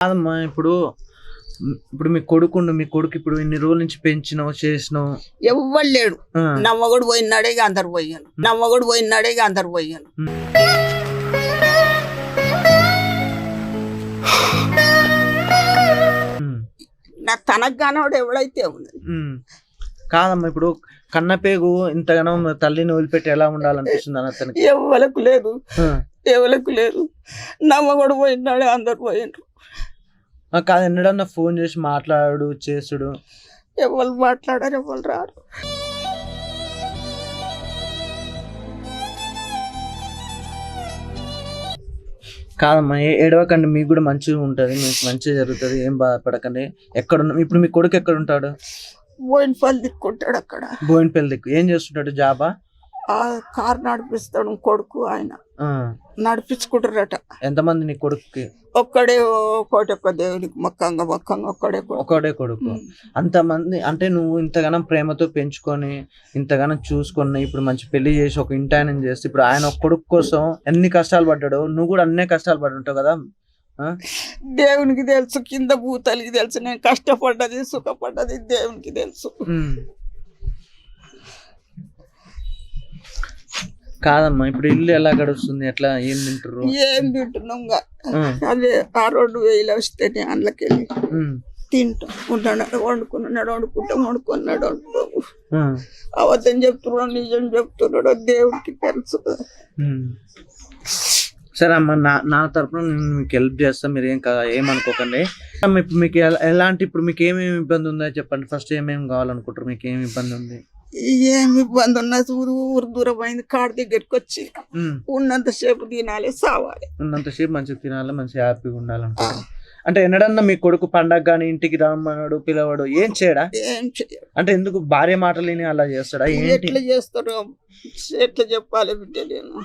కాదమ్మా ఇప్పుడు ఇప్పుడు మీ కొడుకుండు మీ కొడుకు ఇప్పుడు ఇన్ని రోజుల నుంచి పెంచినావు చేసినావు. ఎవ్వరు లేడు. ఆ, నమ్మగడు పోయినాడే అందరు పోయాను నమ్మగడు పోయినాడే అందరు పోయాను ఉమ్, నా తనకు కానవాడు ఎవడైతే ఉన్నది. కాదమ్మా ఇప్పుడు కన్నపేగు ఇంతగానో తల్లిని వదిలిపెట్టి ఎలా ఉండాలనిపిస్తుంది అని అతనికి ఎవలకు లేదు. ఎవలకు లేదు. నమ్మగడు పోయినాడే అందరు పోయినారు కాదు ఎన్నడన్నా ఫోన్ చేసి మాట్లాడు చేసుడు. ఎవరు మాట్లాడారు ఎవరు రారు. కాదమ్మా ఏడవకండి మీకు కూడా మంచిగా ఉంటుంది మీకు మంచిగా జరుగుతుంది ఏం బాధపడకండి. ఎక్కడ ఉన్న- ఇప్పుడు మీ కొడుకు ఎక్కడ ఉంటాడు? పోయిన పళ్ళు దిక్కుంటాడు అక్కడ. బోయినపల్లి దిక్కు ఏం చేస్తుంటాడు జాబా? ఆ కారు నడిపిస్తాడు కొడుకు ఆయన. నడిపించుకుంటారట. ఎంతమంది నీ కొడుకుకి? ఒక్కడే ఒకటి ఒక్క దేవునికి మొక్కంగా మొక్కంగా ఒక్కడే కొడుకు. ఒకడే కొడుకు. అంతమంది అంటే నువ్వు ఇంతగానం ప్రేమతో పెంచుకొని ఇంతగానం చూసుకొని ఇప్పుడు మంచి పెళ్ళి చేసి ఒక ఇంటాయనం చేసి ఇప్పుడు ఆయన ఒక కొడుకు కోసం ఎన్ని కష్టాలు పడ్డాడు నువ్వు కూడా అన్నే కష్టాలు పడి ఉంటావు కదా? దేవునికి తెలుసు కింద భూతలకి తెలుసు నేను కష్టపడ్డది సుఖపడ్డది దేవునికి తెలుసు. కాదమ్మా ఇప్పుడు ఇల్లు ఎలా గడుస్తుంది? ఎట్లా ఏం తింటారు ఏం తింటున్నాం అదే ఆ రెండు వేలు వస్తేనే అందులోకెళ్ళి తింటాం. వండుకున్నాడు వండుకుంటాం వండుకున్నాడు ఉమ్, అబద్ధం చెప్తున్నాడు నిజం చెప్తున్నాడు దేవుడికి తెలుసు. సరే అమ్మా నా నా తరపున నేను మీకు హెల్ప్ చేస్తాను మీరు ఏం కా- ఏమనుకోకండి. ఇప్పుడు మీకు ఎలా- ఎలాంటి ఇప్పుడు మీకు ఏమేమి ఇబ్బంది ఉందో చెప్పండి. ఫస్ట్ ఏమేమి కావాలనుకుంటారు? మీకు ఏమి ఇబ్బంది ఉంది? ఏమి ఇబ్బంది ఉన్నది ఊరు ఊరు దూరం అయింది కాడి దగ్గరికి వచ్చి. ఉన్నంతసేపు తినాలి సావాలి. ఉన్నంతసేపు మంచిగా తినాలి మంచిగా హ్యాపీగా ఉండాలనుకుంటారు అంటే ఎన్నడన్నా మీ కొడుకు పండగ కానీ ఇంటికి రమ్మన్నాడు పిలవాడు ఏం చేయడా? ఏం చెయ్యరు అంటే ఎందుకు భార్య మాటలు అలా చేస్తాడా? ఎట్లా చేస్తారో ఎట్లా చెప్పాలి బిడ్డ నేను?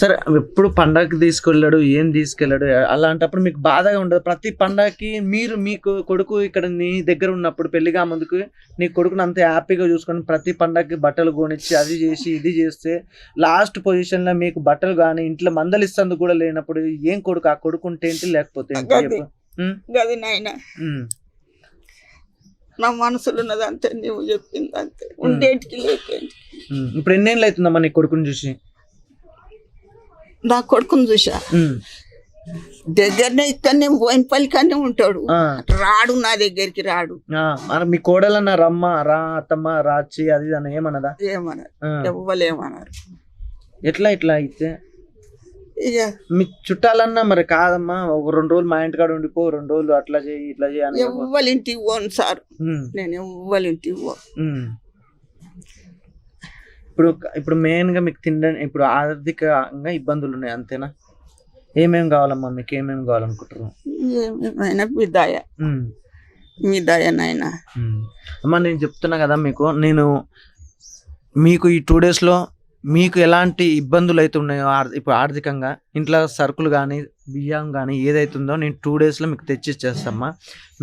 సరే ఎప్పుడు పండగకి తీసుకెళ్ళాడు ఏం తీసుకెళ్ళాడు అలాంటప్పుడు మీకు బాధగా ఉండదు. ప్రతి పండగకి మీరు మీకు కొడుకు ఇక్కడ నీ దగ్గర ఉన్నప్పుడు పెళ్ళిగా ముందుకు నీ కొడుకుని అంత హ్యాపీగా చూసుకొని ప్రతి పండగకి బట్టలు కొనిచ్చి అది చేసి ఇది చేస్తే లాస్ట్ పొజిషన్లో మీకు బట్టలు కానీ ఇంట్లో మందలిస్తందుకు కూడా లేనప్పుడు ఏం కొడుకు? ఆ కొడుకు ఉంటే ఏంటి? లేకపోతే గది. నాయన. నా మనసులో ఉన్నది అంతే నువ్వు చెప్పింది అంతే ఉండేటికి లేకేంటి. ఇప్పుడు ఎన్నేళ్ళు అవుతుందమ్మా నీ కొడుకుని చూసి? నా కొడుకుని చూసా దగ్గరనే ఇక్కడనే పోయిన పల్లికనే ఉంటాడు. రాడు నా దగ్గరికి రాడు. మరి మీ కోడలన్న రమ్మ రా అత్తమ్మ రాచి అది ఇది అని ఏమన్నదా? ఏమన్నారు. ఎవ్వలేమన్నారు. ఎట్లా ఇట్లా అయితే? ఇక మీ చుట్టాలన్నా మరి కాదమ్మా ఒక రెండు రోజులు మా ఇంటికాడ ఉండిపో రెండు రోజులు అట్లా చేయి ఇట్లా చేయి అని చెప్పు. ఎవ్వలింటికి పోను సార్. నేను ఎవ్వలింటికి పోను. ఇప్పుడు ఇప్పుడు మెయిన్గా మీకు తినడం ఇప్పుడు ఆర్థికంగా ఇబ్బందులు ఉన్నాయి అంతేనా? ఏమేం కావాలమ్మా మీకు? ఏమేమి కావాలనుకుంటారు ఏమైనా మీ దయ. మీ దయ నాయన ఉమ్. అమ్మా నేను చెప్తున్నా కదా మీకు నేను మీకు ఈ టూ డేస్లో మీకు ఎలాంటి ఇబ్బందులు అయితే ఉన్నాయో ఇప్పుడు ఆర్థికంగా ఇంట్లో సరుకులు కానీ బియ్యం కానీ ఏదైతుందో నేను టూ డేస్లో మీకు తెచ్చి ఇచ్చేస్తామ్మా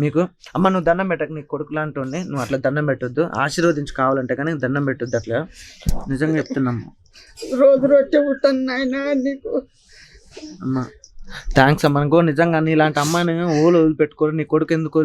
మీకు అమ్మ నువ్వు దండం పెట్టక నీ కొడుకు లాంటి నువ్వు అట్లా దండం పెట్టొద్దు ఆశీర్వదించి కావాలంటే కానీ దండం పెట్టొద్దు అట్లా. నిజంగా చెప్తున్నాము రోజు రొట్టె పుట్టాను నీకు. అమ్మ థ్యాంక్స్ అమ్మ. అనుకో నిజంగా నీ ఇలాంటి అమ్మాయిని ఓలు వదిలిపెట్టుకోరు నీ కొడుకు ఎందుకు